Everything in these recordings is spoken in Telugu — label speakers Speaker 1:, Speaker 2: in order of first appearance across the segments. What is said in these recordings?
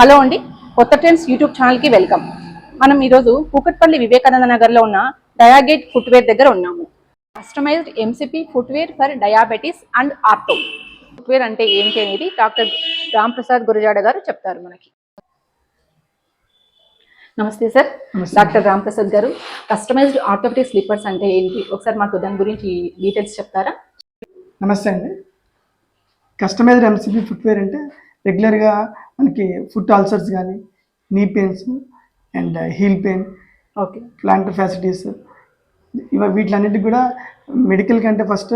Speaker 1: హలో అండి కొత్త ట్రెండ్స్ యూట్యూబ్ ఛానల్కి వెల్కమ్. మనం ఈరోజు కూకట్పల్లి వివేకానంద నగర్లో ఉన్న డయాగేట్ ఫుట్వేర్ దగ్గర ఉన్నాము. Customised MCP footwear for diabetes and ortho footwear అంటే ఏంటి అనేది డాక్టర్ రామ్ ప్రసాద్ గురజాడ గారు చెప్తారు మనకి. నమస్తే సార్. డాక్టర్ రామ్ ప్రసాద్ గారు కస్టమైజ్డ్ ఆర్థోపెటిక్ స్లీపర్స్ అంటే ఏంటి? ఒకసారి మాకు దాని గురించి డీటెయిల్స్ చెప్తారా?
Speaker 2: నమస్తే అండి. కస్టమైజ్డ్ ఎంసీపీ ఫుట్వేర్ అంటే రెగ్యులర్గా మనకి ఫుట్ అల్సర్స్ కానీ knee pains and heel pain
Speaker 1: okay
Speaker 2: plant fasciitis ఇవ వీటిలన్నిటికి కూడా మెడికల్ కంటే ఫస్ట్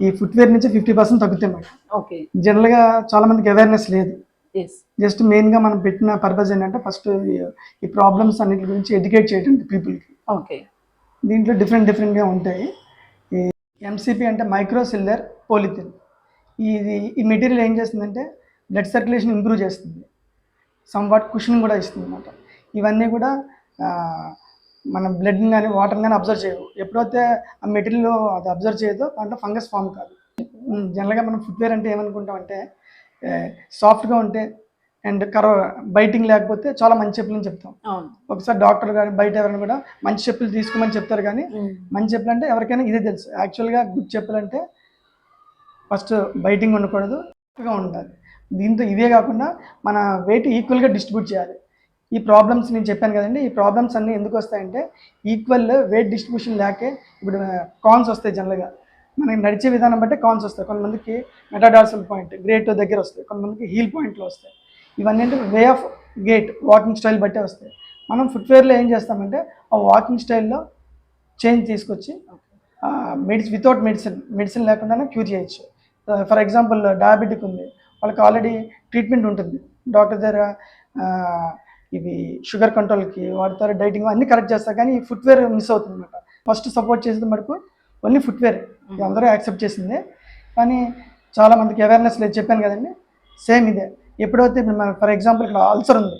Speaker 2: ఈ ఫుట్వేర్ నుంచి ఫిఫ్టీ పర్సెంట్ తగ్గుతాయి మేడం.
Speaker 1: ఓకే
Speaker 2: జనరల్గా చాలామందికి అవేర్నెస్ లేదు. జస్ట్ మెయిన్గా మనం పెట్టిన పర్పస్ ఏంటంటే ఫస్ట్ ఈ ప్రాబ్లమ్స్ అన్నిటి గురించి ఎడ్యుకేట్ చేయడం పీపుల్కి
Speaker 1: ఓకే
Speaker 2: దీంట్లో డిఫరెంట్ డిఫరెంట్గా ఉంటాయి. ఈ ఎంసీపీ అంటే మైక్రో సిల్లర్ పోలిథిన్ ఇది ఈ మెటీరియల్ ఏం చేస్తుందంటే బ్లడ్ సర్క్యులేషన్ ఇంప్రూవ్ చేస్తుంది. సమ్ వాట్ కుషన్ కూడా ఇస్తుంది అనమాట ఇవన్నీ కూడా మన బ్లడ్ కానీ వాటర్ కానీ అబ్జర్వ్ చేయవు. ఎప్పుడైతే ఆ మెటీరియల్ అది అబ్జర్వ్ చేయదో దాంట్లో ఫంగస్ ఫామ్ కాదు. జనరల్గా మనం ఫుట్వేర్ అంటే ఏమనుకుంటామంటే సాఫ్ట్గా ఉంటే అండ్ కరవ బైటింగ్ లేకపోతే చాలా మంచి చెప్పులు అని చెప్తాం. ఒకసారి డాక్టర్ కానీ బయట ఎవరైనా కూడా మంచి చెప్పులు తీసుకోమని చెప్తారు కానీ మంచి చెప్పులు అంటే ఎవరికైనా ఇదే తెలుసు. యాక్చువల్గా గుడ్ చెప్పులు అంటే ఫస్ట్ బైటింగ్ ఉండకూడదు ఉండాలి. దీంతో ఇవే కాకుండా మన వెయిట్ ఈక్వల్గా డిస్ట్రిబ్యూట్ చేయాలి. ఈ ప్రాబ్లమ్స్ నేను చెప్పాను కదండి ఈ ప్రాబ్లమ్స్ అన్నీ ఎందుకు వస్తాయంటే ఈక్వల్ వెయిట్ డిస్ట్రిబ్యూషన్ లేకే ఇప్పుడు కాన్స్ వస్తాయి జనరల్గా మనకి నడిచే విధానం బట్టి కాన్స్ వస్తాయి. కొంతమందికి మెటాడార్సల్ పాయింట్ గ్రేట్ దగ్గర వస్తాయి. కొంతమందికి హీల్ పాయింట్లు వస్తాయి. ఇవన్నీ అంటే way of gait walking style బట్టే వస్తాయి. మనం ఫుట్వేర్లో ఏం చేస్తామంటే ఆ వాకింగ్ స్టైల్లో చేంజ్ తీసుకొచ్చి మెడిసిన్ వితౌట్ మెడిసిన్ మెడిసిన్ లేకుండానే క్యూర్ చేయొచ్చు. ఫర్ ఎగ్జాంపుల్ డయాబెటిక్ ఉంది. వాళ్ళకి ఆల్రెడీ ట్రీట్మెంట్ ఉంటుంది. డాక్టర్ దగ్గర ఇవి షుగర్ కంట్రోల్కి వాడతారు డైటింగ్ అన్నీ కరెక్ట్ చేస్తారు కానీ ఈ ఫుట్వేర్ మిస్ అవుతుంది అనమాట ఫస్ట్ సపోర్ట్ చేసేది మటుకు ఓన్లీ ఫుట్వేర్ అందరూ యాక్సెప్ట్ చేసిందే. కానీ చాలా మందికి అవేర్నెస్ లేదు. చెప్పాను కదండి. సేమ్ ఇదే. ఎప్పుడైతే ఇప్పుడు మన ఫర్ ఎగ్జాంపుల్ ఇక్కడ అల్సర్ ఉంది.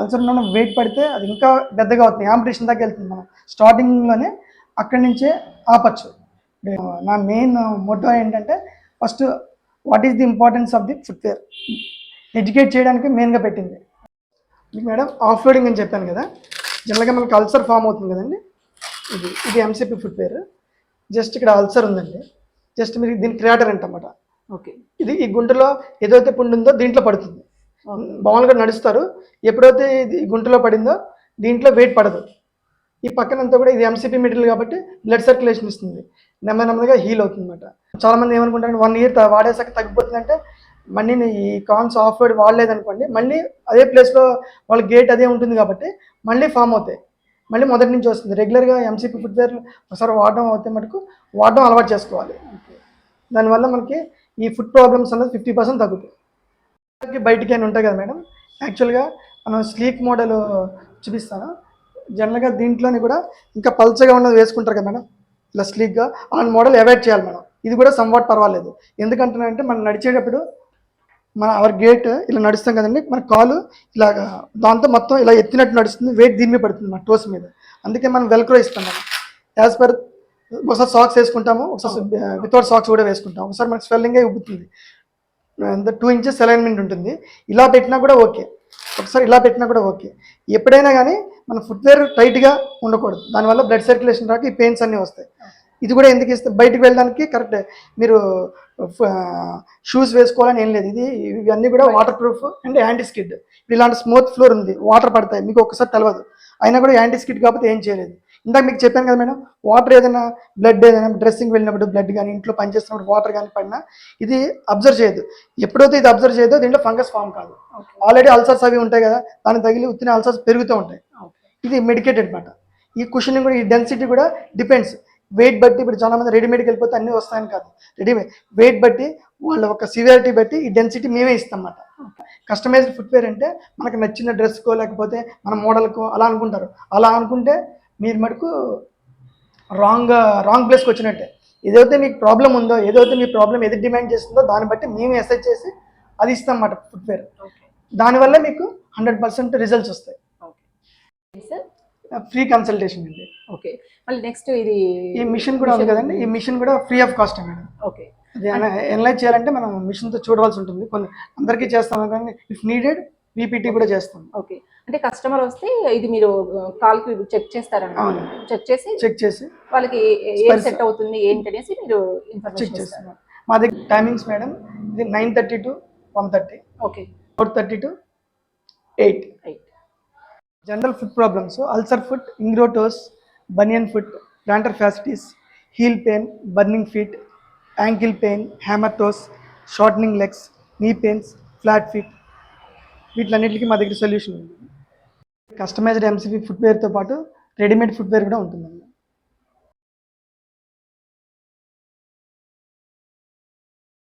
Speaker 2: అల్సర్ ఉన్న వెయిట్ పడితే అది ఇంకా పెద్దగా అవుతుంది. యాంపిటేషన్ దాకా వెళ్తుంది మనం. స్టార్టింగ్లోనే అక్కడి నుంచే ఆపచ్చు. నా మెయిన్ మోటో ఏంటంటే first what is the importance of the footwear educate చేయడానికి మెయిన్గా పెట్టింది. మేడం ఆఫ్ లోడింగ్ అని చెప్పాను కదా. జనరల్గా మనకి అల్సర్ ఫామ్ అవుతుంది కదండి. ఇది ఇది ఎంసీపీ ఫుట్వేర్ జస్ట్ ఇక్కడ అల్సర్ ఉందండి. జస్ట్ మీరు దీని క్రియాటర్ అంటమాట.
Speaker 1: ఓకే
Speaker 2: ఇది ఈ గుంటలో ఏదైతే పుండు ఉందో దీంట్లో పడుతుంది. మామూలుగా నడుస్తారు. ఎప్పుడైతే ఇది గుంటలో పడిందో దీంట్లో వెయిట్ పడదు. ఈ పక్కనంతా కూడా ఇది ఎంసీపీ మెటీరియల్ కాబట్టి బ్లడ్ సర్క్యులేషన్ ఇస్తుంది. నెమ్మది నెమ్మదిగా హీల్ అవుతుందన్నమాట. చాలామంది చాలా మంది ఏమనుకుంటారు వన్ ఇయర్ వాడేసాక తగ్గిపోతుందంటే మళ్ళీ ఈ కాన్స్ ఆఫ్ వాడలేదు వాడలేదనుకోండి మళ్ళీ అదే ప్లేస్లో వాళ్ళ గేట్ అదే ఉంటుంది కాబట్టి మళ్ళీ ఫామ్ అవుతాయి. మళ్ళీ మొదటి నుంచి వస్తుంది. రెగ్యులర్గా ఎంసీపీ ఫుట్వేర్ ఒకసారి వాడడం అవుతే మటుకు వాడడం అలవాటు చేసుకోవాలి. దానివల్ల మనకి ఈ ఫుడ్ ప్రాబ్లమ్స్ అనేది ఫిఫ్టీ పర్సెంట్ తగ్గుతాయి. బయటికి అని ఉంటాయి కదా మేడం? యాక్చువల్గా మనం స్లీక్ మోడల్ చూపిస్తాను. జనరల్గా దీంట్లోని కూడా ఇంకా పల్చగా ఉన్నది వేసుకుంటారు కదా మేడం? ఇలా స్లీక్గా అలాంటి మోడల్ అవాయిడ్ చేయాలి మేడం ఇది కూడా సంవాట్ పర్వాలేదు. ఎందుకంటున్నానంటే మనం నడిచేటప్పుడు మన అవర్ గేట్ ఇలా నడుస్తాం కదండి మన కాలు ఇలాగ దాంతో మొత్తం ఇలా ఎత్తినట్టు నడుస్తుంది వెయిట్ దీని మీద పడుతుంది మన టోస్ మీద. అందుకే మనం వెల్క్రో ఇస్తాం మనం. యాజ్ పర్ ఒకసారి సాక్స్ వేసుకుంటాము ఒకసారి వితౌట్ సాక్స్ కూడా వేసుకుంటాం. ఒకసారి మనకి స్వెల్లింగే ఉబ్బుతుంది. టూ ఇంచెస్ అలైన్మెంట్ ఉంటుంది. ఇలా పెట్టినా కూడా ఓకే ఒకసారి ఇలా పెట్టినా కూడా ఓకే ఎప్పుడైనా కానీ మన ఫుట్వేర్ టైట్గా ఉండకూడదు. దానివల్ల బ్లడ్ సర్క్యులేషన్ రాక ఈ పెయిన్స్ అన్నీ వస్తాయి. ఇది కూడా ఎందుకు ఇస్తే బయటికి వెళ్ళడానికి కరెక్ట్ మీరు షూస్ వేసుకోవాలని ఏం లేదు. ఇది ఇవన్నీ కూడా water proof and anti skid ఇలాంటి స్మూత్ ఫ్లోర్ ఉంది వాటర్ పడతాయి మీకు ఒక్కసారి తెలియదు అయినా కూడా యాంటీ స్కిడ్ కాకపోతే ఏం చేయలేదు. ఇందాక మీకు చెప్పాను కదా మేడం వాటర్ ఏదైనా బ్లడ్ ఏదైనా డ్రెస్సింగ్ వెళ్ళినప్పుడు బ్లడ్ కానీ ఇంట్లో పనిచేస్తున్నప్పుడు వాటర్ కానీ పడినా ఇది అబ్జర్వ్ చేయదు. ఎప్పుడైతే ఇది అబ్జర్వ్ చేయదో దీంట్లో ఫంగస్ ఫామ్ కాదు. ఆల్రెడీ అల్సర్స్ అవి ఉంటాయి కదా దానికి తగిలి ఉత్తిన అల్సర్స్ పెరుగుతూ ఉంటాయి. ఇది మెడికేటెడ్ అనమాట ఈ కుషన్ కూడా ఈ డెన్సిటీ కూడా డిపెండ్స్ వెయిట్ బట్టి ఇప్పుడు చాలా మంది రెడీమేడ్కి వెళ్ళిపోతే అన్నీ వస్తాయని కాదు. రెడీమేడ్ వెయిట్ బట్టి వాళ్ళ ఒక సివియారిటీ బట్టి ఈ డెన్సిటీ మేమే ఇస్తాం అన్నమాట కస్టమైజ్డ్ ఫుట్వేర్ అంటే మనకు నచ్చిన డ్రెస్కో లేకపోతే మన మోడల్కో అలా అనుకుంటారు. అలా అనుకుంటే మీరు మటుకు రాంగ్ రాంగ్ ప్లేస్కి వచ్చినట్టే. ఏదైతే మీకు ప్రాబ్లం ఉందో ఏదైతే మీ ప్రాబ్లం ఏది డిమాండ్ చేస్తుందో దాన్ని బట్టి మేము ఎస్ఐ చేసి అది ఇస్తాం అన్నమాట ఫుట్వేర్ దానివల్ల మీకు హండ్రెడ్ పర్సెంట్ రిజల్ట్స్ వస్తాయి. ఫ్రీ కన్సల్టేషన్ అండి.
Speaker 1: ఓకే. మళ్ళీ నెక్స్ట్ ఇది
Speaker 2: ఈ మిషన్ కూడా ఉంది కదండి. ఈ మిషన్ కూడా free of cost madam.
Speaker 1: Okay.
Speaker 2: అది ఎనలైజ్ చేయాలంటే మనం మిషన్తో చూడవలసి ఉంటుంది. కొన్ని అందరికీ చేస్తాం కానీ ఇఫ్ నీడెడ్ పీపీటీ కూడా చేస్తాం.
Speaker 1: ఓకే. అంటే కస్టమర్ వస్తే ఇది మీరు కాల్కి చెక్
Speaker 2: అవును.
Speaker 1: చెక్ చేసి
Speaker 2: చెక్ చేసి
Speaker 1: వాళ్ళకి ఏం. సెట్ అవుతుంది ఏంటి అనేసి మీరు
Speaker 2: చెక్
Speaker 1: ఇన్ఫర్మేషన్ ఇస్తారు.
Speaker 2: చేస్తాం మా దగ్గర టైమింగ్స్ మేడం ఇది nine thirty to one thirty.
Speaker 1: Okay.
Speaker 2: Four thirty to eight.
Speaker 1: Right
Speaker 2: general food problems ulcer food ingrown toes bunion foot plantar fasciitis heel pain burning feet ankle pain hammer toes shortening legs knee pains flat feet వీటిలన్నిటికీ మా దగ్గర సొల్యూషన్ ఉంది. కస్టమైజ్డ్ ఎంసీపీ ఫుట్వేర్తో పాటు రెడీమేడ్ ఫుట్వేర్ కూడా ఉంటుందండి.